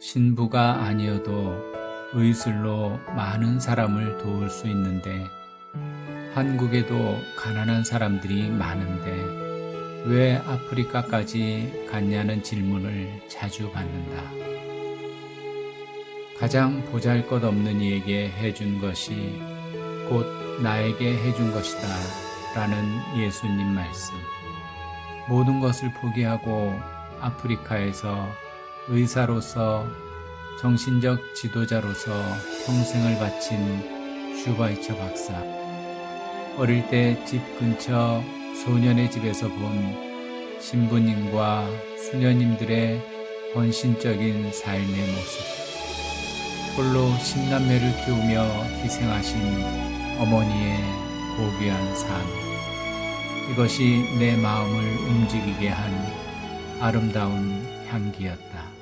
신부가 아니어도 의술로 많은 사람을 도울 수 있는데 한국에도 가난한 사람들이 많은데 왜 아프리카까지 갔냐는 질문을 자주 받는다. 가장 보잘 것 없는 이에게 해준 것이 곧 나에게 해준 것이다. 라는 예수님 말씀. 모든 것을 포기하고 아프리카에서 의사로서 정신적 지도자로서 평생을 바친 슈바이처 박사. 어릴 때 집 근처 소년의 집에서 본 신부님과 수녀님들의 헌신적인 삶의 모습. 홀로 십남매를 키우며 희생하신 어머니의 고귀한 삶. 이것이 내 마음을 움직이게 한 아름다운 향기였다.